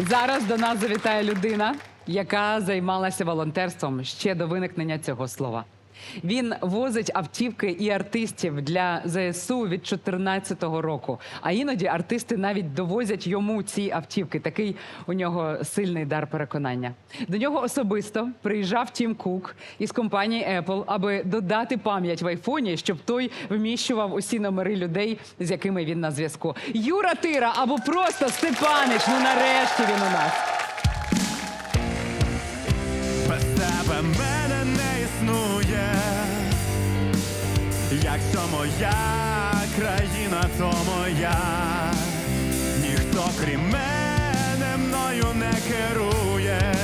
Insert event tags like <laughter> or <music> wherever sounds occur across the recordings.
Зараз до нас завітає людина, яка займалася волонтерством ще до виникнення цього слова. Він возить автівки і артистів для ЗСУ від 2014 року. А іноді артисти навіть довозять йому ці автівки. Такий у нього сильний дар переконання. До нього особисто приїжджав Тім Кук із компанії Apple, аби додати пам'ять в айфоні, щоб той вміщував усі номери людей, з якими він на зв'язку. Юра Тира або просто Степанич. Ну нарешті він у нас. Без Якщо моя країна, то моя. Ніхто крім мене мною не керує.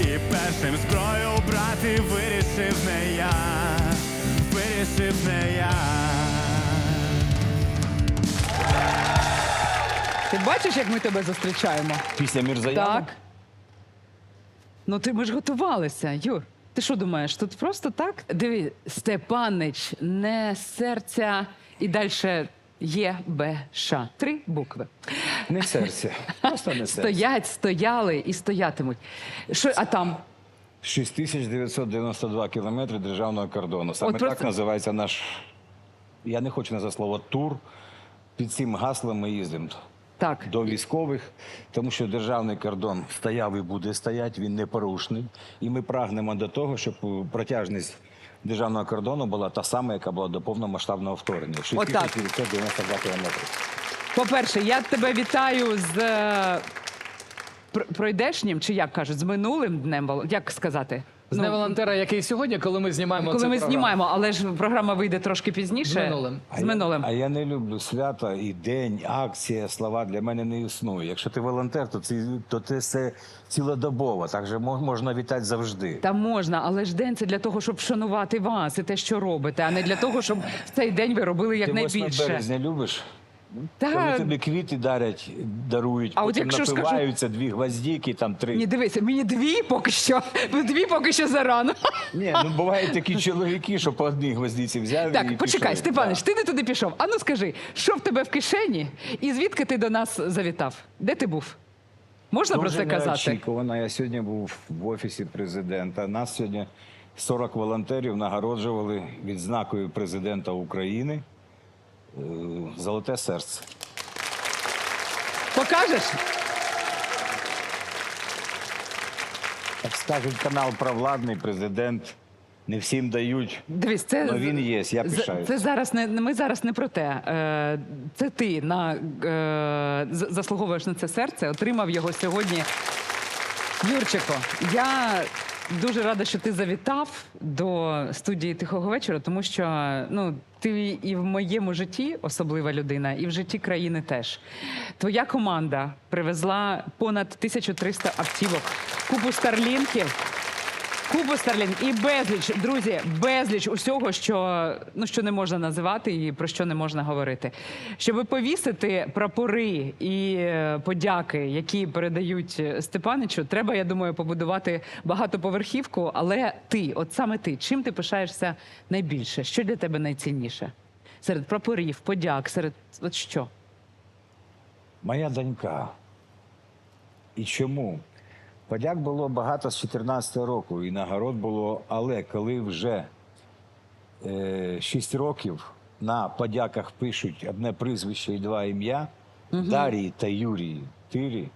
І першим зброю брати вирішив не я. Вирішив не я. Ти бачиш, як ми тебе зустрічаємо? Після Мірзаяна? Так. Ну, ти ми ж готувалися, Юр. Ти що думаєш, тут просто так? Диви, Степанич, не серця і далі є Б, Три букви. Не серце. Просто не серце. Стоять, стояли і стоятимуть. Що, а там? 6992 кілометри державного кордону. Саме От так просто- називається наш. Я не хочу назвати слово тур. Під цим гаслом ми їздимо Так. до військових, тому що державний кордон стояв і буде стояти, він непорушний. І ми прагнемо до того, щоб протяжність державного кордону була та сама, яка була до повномасштабного вторгнення. Отак. 6992 кілометри. По-перше, я тебе вітаю з е, пройдешнім, чи як кажуть, з минулим днем, як сказати? З Дня волонтера, який сьогодні, коли ми знімаємо коли цю ми програму. знімаємо, але ж програма вийде трошки пізніше. З минулим. З минулим. А я, а я не люблю свята і день, акція, слова для мене не існує. Якщо ти волонтер, то це, то це все цілодобово. Так же можна вітати завжди. Та можна, але ж день це для того, щоб вшанувати вас і те, що робите, а не для того, щоб в цей день ви робили Ти 8 якнайбільше. березня любиш? Коли тобі квіти дарять, дарують, А от потім якщо скажу- напиваються дві гвоздіки, там три. ні, дивися, мені дві поки що. Дві поки що зарано. Ні, ну бувають такі чоловіки, що по одній гвоздиці взяли. і Так, почекай, пішли. Степанич, Да. ти не туди пішов. А ну скажи, що в тебе в кишені і звідки ти до нас завітав? Де ти був? Можна про це казати? неочікувано. Я сьогодні був в офісі президента. Нас сьогодні 40 волонтерів нагороджували відзнакою президента України Золоте серце. Покажеш? Так скажуть, канал провладний президент. Не всім дають. Дивись, це Ну, він є, я пишаюсь. Це зараз не ми зараз не про те. Е, Це ти на е, заслуговуєш на це серце. Отримав його сьогодні. Юрчико, я дуже рада, що ти завітав до студії тихого вечора, тому що ну ти і в моєму житті особлива людина, і в житті країни теж. Твоя команда привезла понад 1300 автівок, купу старлінків. Купу Старлін і безліч, друзі, безліч усього, що ну що не можна називати і про що не можна говорити. Щоб повісити прапори і е, подяки, які передають е, Степаничу, треба, я думаю, побудувати багатоповерхівку. Але ти, от саме ти, чим ти пишаєшся найбільше? Що для тебе найцінніше? Серед прапорів, подяк, серед от що? Моя донька. І чому? Подяк було багато з 14 року, і нагород було, але коли вже е, 6 років на подяках пишуть одне прізвище і два ім'я Дарії та Юрії Тирі,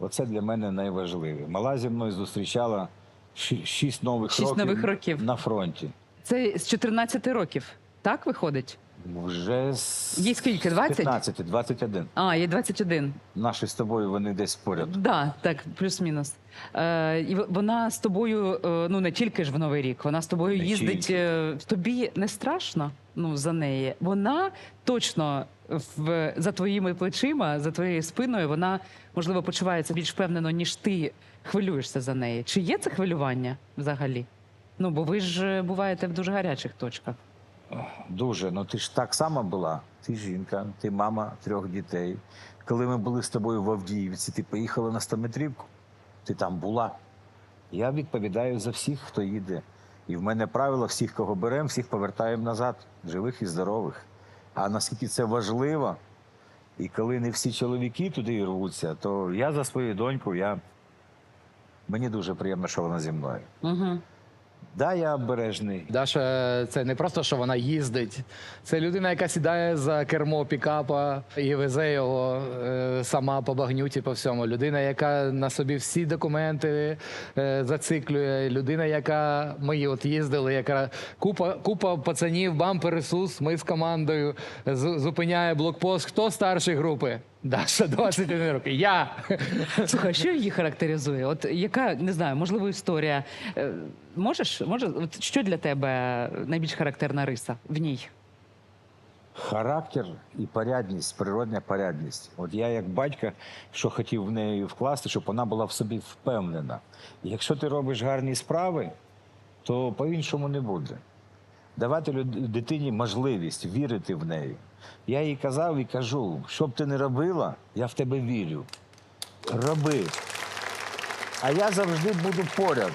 оце для мене найважливіше. Мала зі мною зустрічала 6 нових Шість років, нових років. на фронті. Це з 14 років, так виходить? Вже з Їй скільки, 20? 15, 21. А, є 21. Наші з тобою вони десь поряд. Да, так, плюс-мінус. Е, і в- вона з тобою, е, ну не тільки ж в Новий рік, вона з тобою Не їздить. тільки. е, тобі не страшно ну, за неї. Вона точно в, за твоїми плечима, за твоєю спиною, вона, можливо, почувається більш впевнено, ніж ти хвилюєшся за неї. Чи є це хвилювання взагалі? Ну, бо ви ж е, буваєте в дуже гарячих точках. Дуже. Ну ти ж так само була. Ти жінка, ти мама трьох дітей. Коли ми були з тобою в Авдіївці, ти поїхала на 100-метрівку. Ти там була. Я відповідаю за всіх, хто їде. І в мене правило всіх, кого беремо, всіх повертаємо назад, живих і здорових. А наскільки це важливо, І коли не всі чоловіки туди рвуться, то я за свою доньку, я... мені дуже приємно, що вона зі мною. Угу. Да, я обережний. Даша, це не просто, що вона їздить. Це людина, яка сідає за кермо пікапа і везе його е, сама по багнюті по всьому. Людина, яка на собі всі документи е, зациклює. Людина, яка ми от їздили, яка купа, купа пацанів, бампер Ісус, ми з командою зупиняє блокпост. Хто старший групи? Даша, <laughs> 21 років. Я. <laughs> Слухай, що її характеризує? От яка не знаю, можливо, історія. Е, Можеш, може, от що для тебе найбільш характерна риса в ній? Характер і порядність, природня порядність. От я, як батько, що хотів в неї вкласти, щоб вона була в собі впевнена. І якщо ти робиш гарні справи, то по-іншому не буде. Давати дитині можливість вірити в неї. Я їй казав і кажу, що б ти не робила, я в тебе вірю. Роби. А я завжди буду поряд.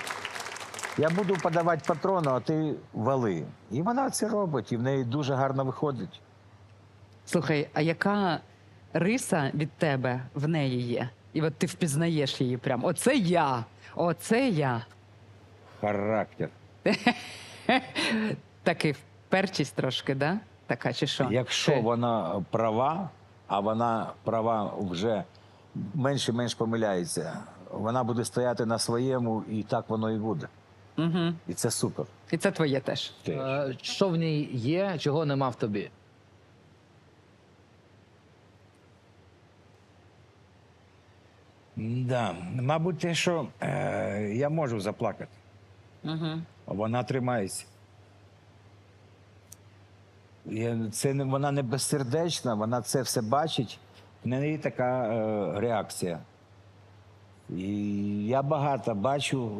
Я буду подавати патрону, а ти вали. І вона це робить, і в неї дуже гарно виходить. Слухай, а яка риса від тебе в неї є? І от ти впізнаєш її прям. Оце я. Оце я. Характер. <laughs> Такий вперчість трошки, да? Така чи що? Якщо Ти- вона права, а вона права вже менше менш помиляється, вона буде стояти на своєму, і так воно і буде. Угу. І це супер. І це твоє теж. Теж. Е, Що в ній є, чого нема в тобі? Да. Мабуть, те, що е, я можу заплакати. Угу. Вона тримається. Я, це вона не безсердечна, вона це все бачить. В неї така е, реакція. І я багато бачу,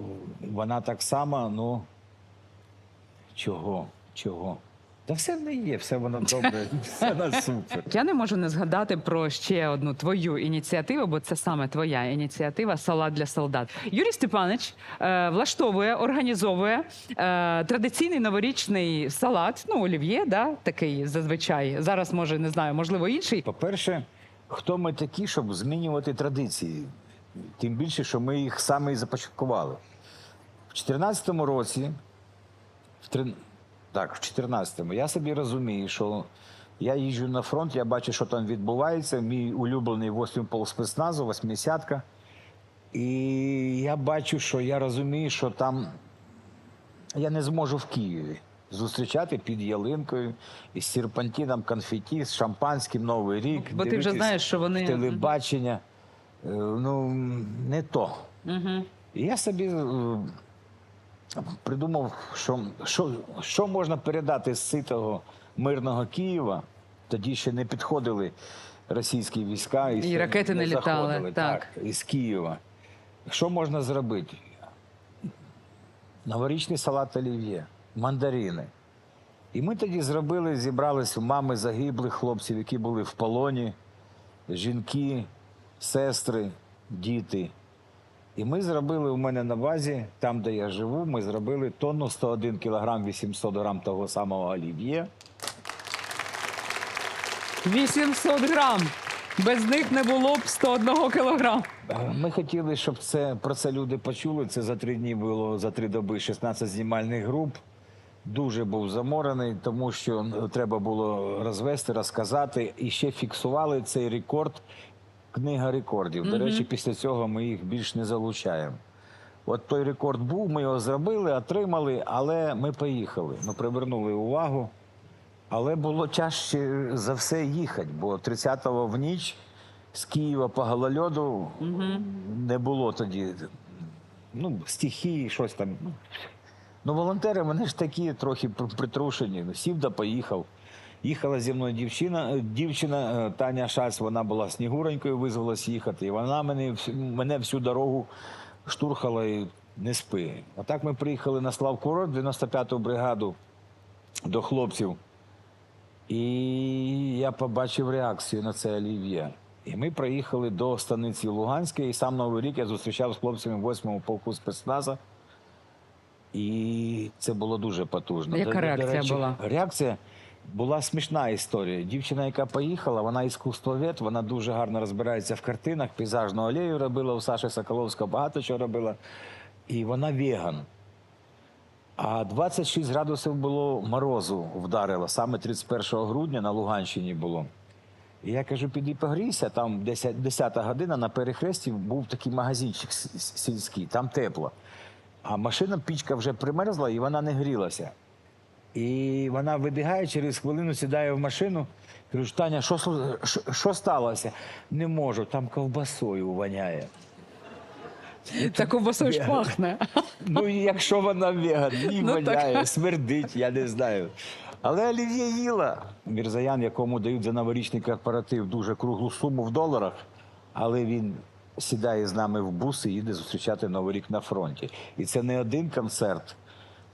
вона так само, ну чого? Чого? Та все в неї є, все воно добре, <laughs> все на супер. Я не можу не згадати про ще одну твою ініціативу, бо це саме твоя ініціатива Салат для солдат. Юрій Степанович е, влаштовує, організовує е, традиційний новорічний салат. Ну, олів'є, да, такий зазвичай. Зараз може не знаю, можливо, інший. По-перше, хто ми такі, щоб змінювати традиції? Тим більше, що ми їх саме і започаткували. В 2014 році, в три... так, в 2014-му, я собі розумію, що я їжджу на фронт, я бачу, що там відбувається. Мій улюблений 8 полк спецназу, 80-ка. І я бачу, що я розумію, що там я не зможу в Києві зустрічати під ялинкою із серпантином, конфеті, з шампанським Новий рік. Бо ти вже знаєш, що вони- телебачення. Е, Ну, не то. Угу. Я собі е, придумав, що, що, що можна передати з ситого мирного Києва. Тоді ще не підходили російські війська І ще ракети не літали, заходили, так. із Києва. Що можна зробити? Новорічний салат олів'є, мандарини. І ми тоді зробили, зібрались мами загиблих хлопців, які були в полоні, жінки, сестри, діти. І ми зробили у мене на базі, там, де я живу, ми зробили тонну 101 кілограм 800 грам того самого олів'є. 800 грам. Без них не було б 101 кілограм. Е, Ми хотіли, щоб це, про це люди почули. Це за три дні було за три доби 16 знімальних груп. Дуже був заморений, тому що ну, треба було розвести, розказати. І ще фіксували цей рекорд. Книга рекордів. До речі, після цього ми їх більш не залучаємо. От той рекорд був, ми його зробили, отримали, але ми поїхали. Ми привернули увагу. Але було тяжче за все їхати, бо 30-го в ніч з Києва по голольоду не було тоді. Ну, стихії, щось там. Ну, волонтери, вони ж такі трохи притрушені. Ну, Сів да поїхав. Їхала зі мною дівчина, е, дівчина е, Таня Шац, вона була снігуренькою, визвалась їхати. І вона мене, всю- мене всю дорогу штурхала і не спи. Отак ми приїхали на Славкурорт, 95-ту бригаду до хлопців. І я побачив реакцію на це олів'є. І ми приїхали до станиці Луганської, і сам Новий рік я зустрічав з хлопцями 8-го полку спецназа. І це було дуже потужно. Яка реакція була? Реакція. Була смішна історія. Дівчина, яка поїхала, вона іскусствовед, вона дуже гарно розбирається в картинах, пейзажну алею робила у Саші Соколовського, багато чого робила. І вона веган. А 26 градусів було морозу вдарило. Саме 31 грудня на Луганщині було. І я кажу, піди погрійся, там 10, 10 година на перехресті був такий магазинчик сільський, там тепло. А машина пічка вже примерзла і вона не грілася. І вона вибігає через хвилину, сідає в машину. Кажу, Таня, що, що, що сталося? Не можу, там ковбасою воняє. Так ковбасою ж пахне. <laughs> Ну, якщо вона веган, їй Ну, воняє, смердить, я не знаю. Але олів'є їла. Мірзаян, якому дають за новорічний корпоратив дуже круглу суму в доларах, але він сідає з нами в бус і їде зустрічати Новий рік на фронті. І це не один концерт,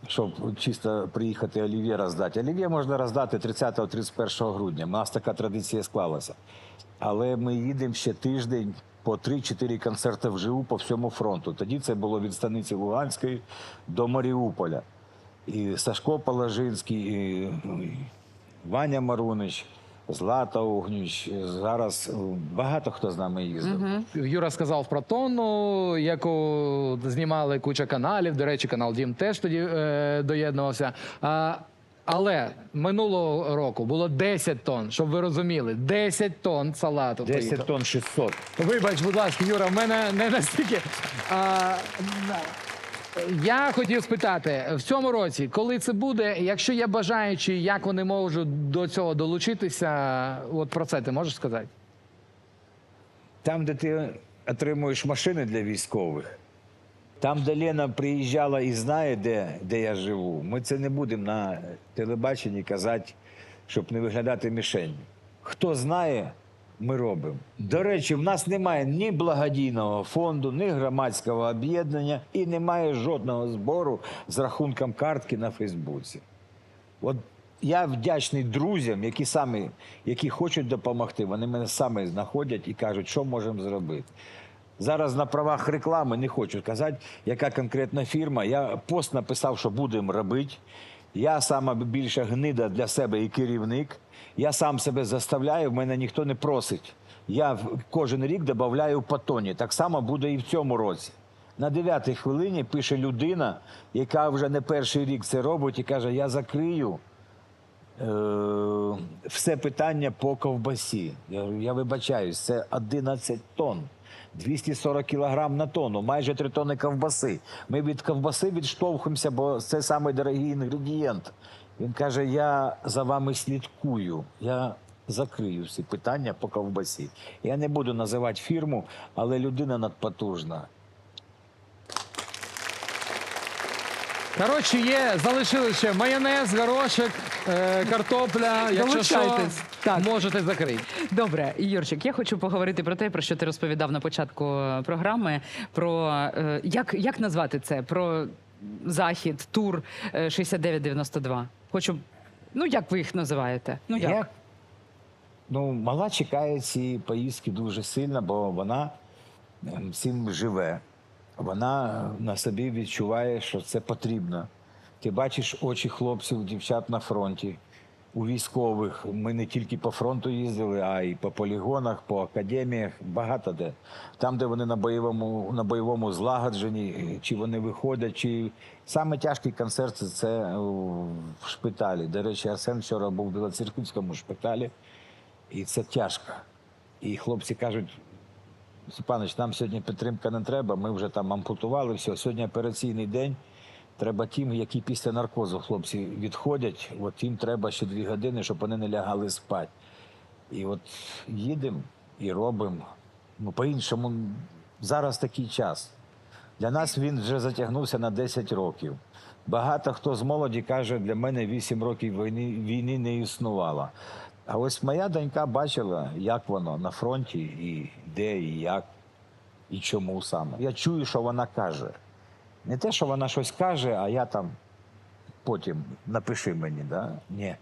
щоб чисто приїхати олів'є роздати. Олів'є можна роздати 30-31 грудня. У нас така традиція склалася. Але ми їдемо ще тиждень по 3-4 концерти вживу по всьому фронту. Тоді це було від станиці Луганської до Маріуполя. І Сашко Положинський, і, ну, Ваня Марунич, Злата Огнюч. Зараз е, багато хто з нами їздив. Юра сказав про тонну, яку знімали куча каналів. До речі, канал Дім теж тоді е, доєднувався. А, але минулого року було 10 тонн, щоб ви розуміли, 10 тонн салату. 10 поїхало. тонн 600. Вибач, будь ласка, Юра, в мене не настільки. А, я хотів спитати в цьому році, коли це буде, якщо є бажаючі, як вони можуть до цього долучитися? От про це ти можеш сказати? Там, де ти отримуєш машини для військових, там, де Лена приїжджала і знає, де, де я живу, ми це не будемо на телебаченні казати, щоб не виглядати мішенью. Хто знає, ми робимо. До речі, в нас немає ні благодійного фонду, ні громадського об'єднання і немає жодного збору з рахунком картки на Фейсбуці. От я вдячний друзям, які самі, які хочуть допомогти. Вони мене саме знаходять і кажуть, що можемо зробити. Зараз на правах реклами не хочу казати, яка конкретна фірма. Я пост написав, що будемо робити. Я сама більша гнида для себе і керівник. Я сам себе заставляю, в мене ніхто не просить. Я кожен рік додаю по тоні. Так само буде і в цьому році. На дев'ятій хвилині пише людина, яка вже не перший рік це робить, і каже: Я закрию е, все питання по ковбасі. Я, я вибачаюсь, це 11 тонн. 240 кілограм на тонну, майже 3 тонни ковбаси. Ми від ковбаси відштовхуємося, бо це самий дорогий інгредієнт. Він каже: Я за вами слідкую. Я закрию всі питання по ковбасі. Я не буду називати фірму, але людина надпотужна. Коротше, є, залишили ще майонез, горошок, е, картопля. Якщо що, Долучайтесь. Так. можете закрити. Добре, Юрчик, я хочу поговорити про те, про що ти розповідав на початку е, програми. Про е, як, як назвати це? Про захід, тур е, 6992. Хочу. Ну, як ви їх називаєте? Ну як? Я, ну, мала чекає ці поїздки дуже сильно, бо вона ем, всім живе. Вона на собі відчуває, що це потрібно. Ти бачиш очі хлопців, дівчат на фронті, у військових. Ми не тільки по фронту їздили, а й по полігонах, по академіях, багато де. Там, де вони на бойовому, на бойовому злагодженні, чи вони виходять, чи саме тяжкий концерт це- це е, в шпиталі. До речі, Арсен вчора був в Білоцерківському шпиталі, і це тяжко. І хлопці кажуть, Степанович, нам сьогодні підтримка не треба. Ми вже там ампутували все. Сьогодні операційний день. Треба тим, які після наркозу хлопці відходять. От їм треба ще дві години, щоб вони не лягали спати. І от їдемо і робимо. Ну, по-іншому, зараз такий час. Для нас він вже затягнувся на 10 років. Багато хто з молоді каже, для мене 8 років війни, війни не існувало. А ось моя донька бачила, як воно на фронті, і де, і як, і чому саме. Я чую, що вона каже. Не те, що вона щось каже, а я там потім напиши мені, да? Ні.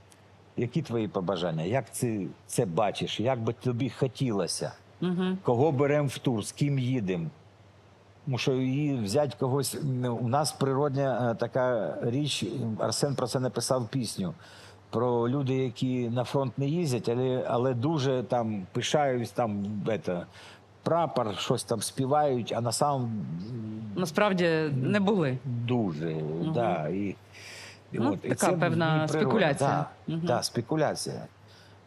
Які твої побажання? Як ти це бачиш? Як би тобі хотілося? Угу. Кого беремо в тур, з ким їдемо? Тому що її взяти когось. У нас природня е, така річ, Арсен про це написав пісню. Про люди, які на фронт не їздять, але, але дуже там пишаюсь, там это, прапор, щось там співають, а на самом Насправді не були. дуже. Да, і, і Ну, і така це певна спекуляція. Да, Мгм. да, спекуляція.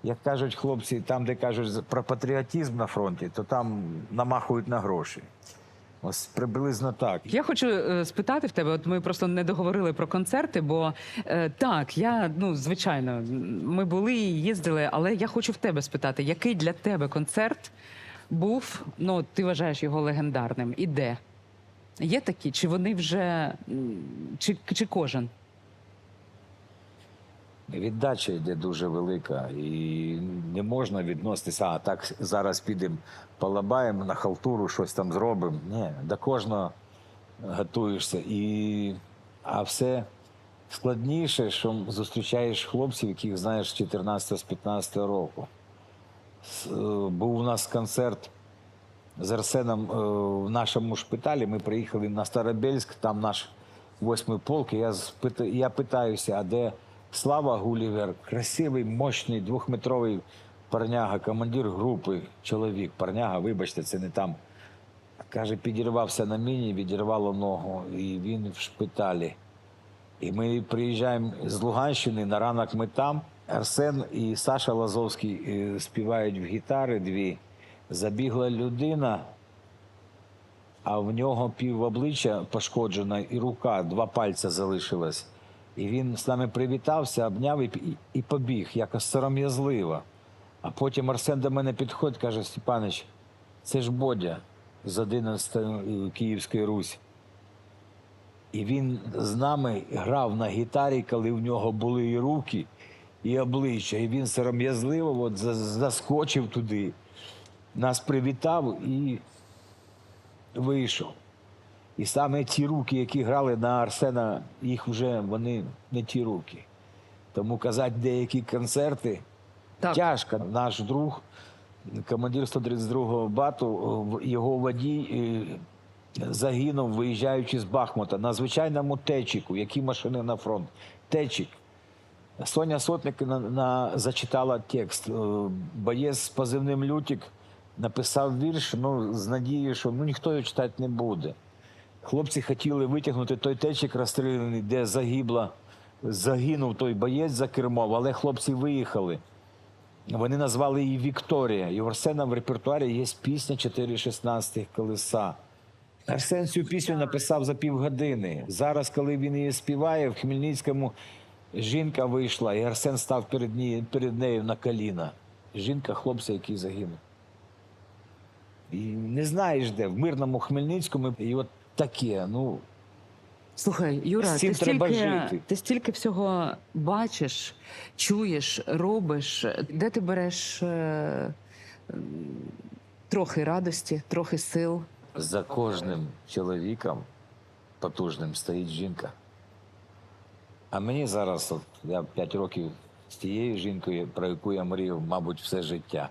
Як кажуть хлопці, там, де кажуть про патріотизм на фронті, то там намахують на гроші. Ось приблизно так. Я хочу е, спитати в тебе. От ми просто не договорили про концерти, бо е, так, я ну звичайно, ми були і їздили, але я хочу в тебе спитати, який для тебе концерт був? Ну, ти вважаєш його легендарним? І де? Є такі? Чи вони вже чи, чи кожен? Віддача йде дуже велика, і не можна відноситися, а так зараз підемо полабаємо на халтуру, щось там зробимо. Ні, до кожного готуєшся. І... А все складніше, що зустрічаєш хлопців, яких знаєш з 14-15 року. Е, Був у нас концерт з Арсеном е, в нашому шпиталі. Ми приїхали на Старобельськ, там наш восьмий полк. І я, спита- я питаюся, а де Слава Гулівер, красивий, мощний, двохметровий парняга, командир групи, чоловік, парняга, вибачте, це не там. Каже, підірвався на міні, відірвало ногу, і він в шпиталі. І ми приїжджаємо з Луганщини, на ранок ми там. Арсен і Саша Лазовський е, співають в гітари дві. Забігла людина, а в нього пів обличчя пошкоджено, і рука, два пальця залишилось. І він з нами привітався, обняв і, і, побіг, якось сором'язливо. А потім Арсен до мене підходить, каже: Степанич, це ж Бодя з 11 Київської Русь. І він з нами грав на гітарі, коли в нього були і руки, і обличчя. І він сором'язливо от, заскочив туди, нас привітав і вийшов. І саме ті руки, які грали на Арсена, їх вже вони не ті руки. Тому казати деякі концерти Так. тяжко. Наш друг, командир 132-го бату, його водій е, загинув, виїжджаючи з Бахмута на звичайному течіку. Які машини на фронт? Течік. Соня Сотник на, на, зачитала текст. Е, Боєць з позивним Лютик написав вірш ну, з надією, що ну, ніхто його читати не буде. Хлопці хотіли витягнути той течик розстріляний, де загибла, загинув той боєць за кермом, але хлопці виїхали. Вони назвали її Вікторія. І у Арсена в репертуарі є пісня 4.16 колеса. Арсен цю пісню написав за півгодини. Зараз, коли він її співає, в Хмельницькому жінка вийшла, і Арсен став перед, нею, перед нею на коліна. Жінка хлопця, який загинув. І не знаєш де, в мирному Хмельницькому, і от таке. Ну, Слухай, Юра, ти треба стільки, жити. ти стільки всього бачиш, чуєш, робиш. Де ти береш е, трохи радості, трохи сил? за кожним чоловіком потужним стоїть жінка. А мені зараз, от, я 5 років з тією жінкою, про яку я мріяв, мабуть, все життя.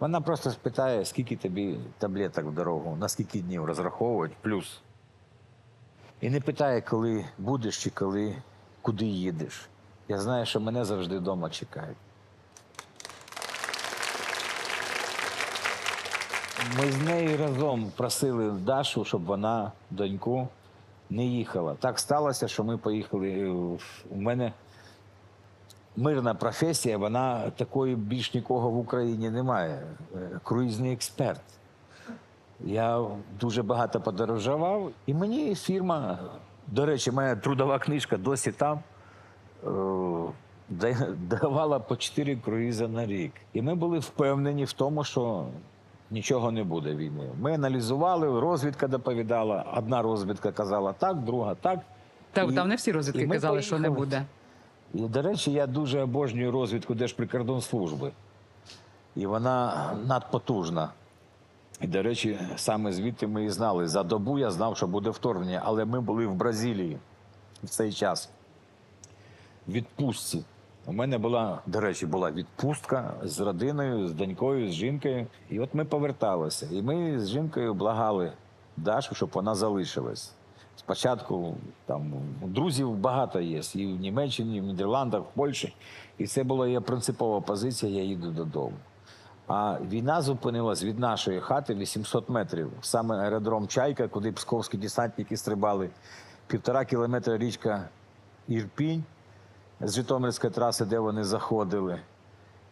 Вона просто спитає, скільки тобі таблеток в дорогу, на скільки днів розраховувати, плюс. І не питає, коли будеш чи коли, куди їдеш. Я знаю, що мене завжди вдома чекають. Ми з нею разом просили Дашу, щоб вона, доньку, не їхала. Так сталося, що ми поїхали. У мене мирна професія, вона такої більш нікого в Україні немає. Е, Круїзний експерт. Я дуже багато подорожував, і мені фірма, до речі, моя трудова книжка досі там. е, давала по 4 круїзи на рік. І ми були впевнені в тому, що нічого не буде війни. Ми аналізували, розвідка доповідала. Одна розвідка казала так, друга так. Так, І- там не всі розвідки казали, що не буде. І, до речі, я дуже обожнюю розвідку Держприкордонслужби. І вона надпотужна. І, до речі, саме звідти ми і знали. За добу я знав, що буде вторгнення, але ми були в Бразилії в цей час. Відпустці. У мене була, до речі, була відпустка з родиною, з донькою, з жінкою. І от ми поверталися. І ми з жінкою благали Дашу, щоб вона залишилась. Спочатку там друзів багато є, і в Німеччині, і в Нідерландах, в Польщі. І це була її принципова позиція, я їду додому. А війна зупинилась від нашої хати 800 метрів. Саме аеродром Чайка, куди псковські десантники стрибали. Півтора кілометра річка Ірпінь з Житомирської траси, де вони заходили.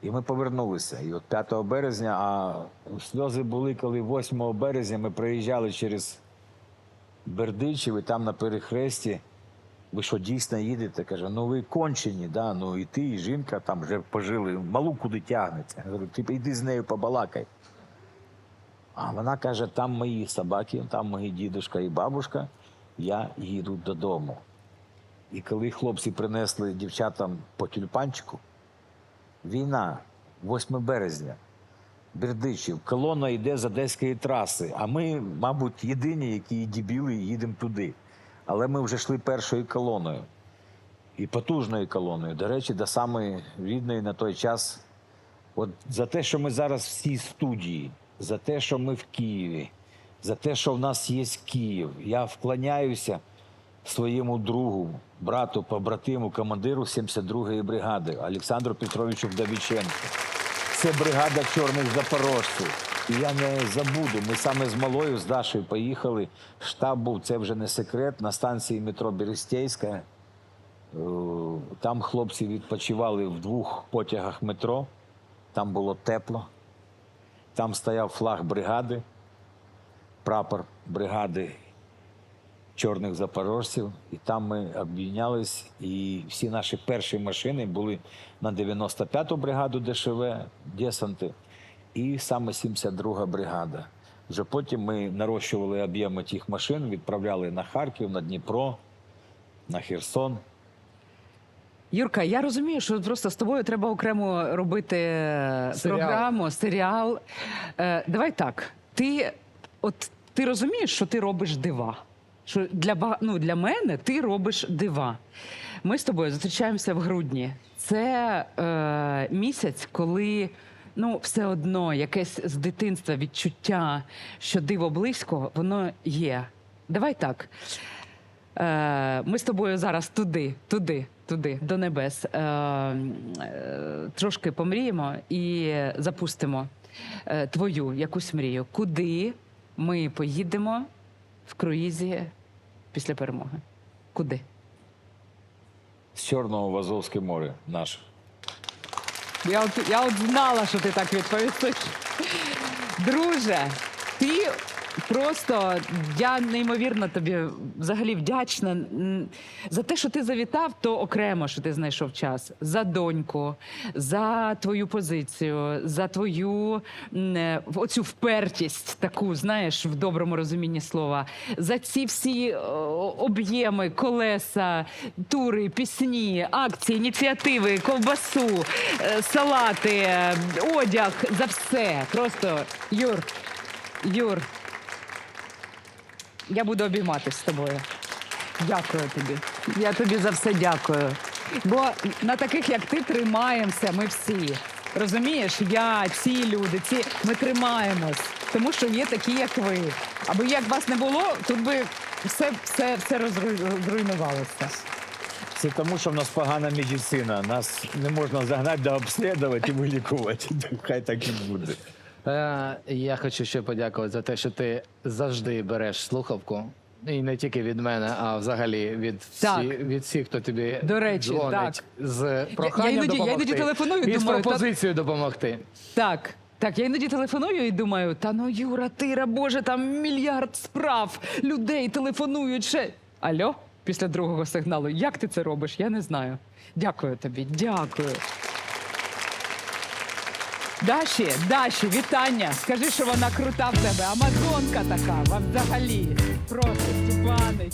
І ми повернулися. І от 5 березня, а сльози були, коли 8 березня ми приїжджали через Бердичів, і там на перехресті. Ви що дійсно їдете? Каже, ну ви кончені, да? ну і ти, і жінка там вже пожили, малу куди тягнеться. Я говорю, ти йди з нею побалакай. А вона каже, там мої собаки, там мої дідушка і бабушка, я їду додому. І коли хлопці принесли дівчатам по тюльпанчику, війна, 8 березня, Бердичів, колона йде з одеської траси, а ми, мабуть, єдині, які дібіли, їдемо туди. Але ми вже йшли першою колоною і потужною колоною. До речі, до самої рідної на той час. От за те, що ми зараз в цій студії, за те, що ми в Києві, за те, що в нас є Київ, я вклоняюся своєму другу, брату, побратиму, командиру 72-ї бригади Олександру Петровичу Вдовіченку. Це бригада чорних запорожців. І я не забуду. Ми саме з малою, з Дашою поїхали. Штаб був, це вже не секрет, на станції метро Берестейська. Е, Там хлопці відпочивали в двох потягах метро. Там було тепло. Там стояв флаг бригади, прапор бригади чорних запорожців. І там ми об'єднались. І всі наші перші машини були на 95-ту бригаду ДШВ, десанти, і саме 72-га бригада. Вже потім ми нарощували об'єми тих машин, відправляли на Харків, на Дніпро, на Херсон. Юрка, я розумію, що просто з тобою треба окремо робити е, Серіал. програму, серіал. Е, давай так. Ти, от, ти розумієш, що ти робиш дива. Що для, ну, для мене ти робиш дива. Ми з тобою зустрічаємося в грудні. Це е, місяць, коли ну, все одно якесь з дитинства відчуття, що диво близько, воно є. Давай так. Е, Ми з тобою зараз туди, туди, туди, до небес. Е, е, Трошки помріємо і запустимо е, твою якусь мрію. Куди ми поїдемо в круїзі після перемоги? Куди? З Чорного в Азовське море наше. Я от, я от знала, що ти так відповісиш. Друже, ти просто я неймовірно тобі взагалі вдячна за те, що ти завітав, то окремо, що ти знайшов час. За доньку, за твою позицію, за твою е, оцю впертість, таку, знаєш, в доброму розумінні слова, за ці всі е, об'єми, колеса, тури, пісні, акції, ініціативи, ковбасу, е, салати, одяг, за все. Просто Юр, Юр, я буду обійматися з тобою. Дякую тобі. Я тобі за все дякую. Бо на таких, як ти, тримаємося ми всі. Розумієш, я, ці люди, ці ми тримаємось, тому що є такі, як ви. Аби як вас не було, тут би все, все, все розруйнувалося. Це тому, що в нас погана медицина. Нас не можна загнати да обслідувати і вилікувати. Хай так і буде. Е, я хочу ще подякувати за те, що ти завжди береш слухавку. І не тільки від мене, а взагалі від, Так. всі, від всіх, хто тобі До речі, дзвонить так. з проханням іноді- я допомогти. іноді телефоную і і з думаю, та- пропозицією допомогти. Так. Так, я іноді телефоную і думаю, та ну Юра, Тира, Боже, там мільярд справ людей телефонують ще. Алло, після другого сигналу. Як ти це робиш? Я не знаю. Дякую тобі, дякую. Даші, Даші, вітання. Скажи, що вона крута в тебе. Амазонка така, взагалі. Просто Степанич.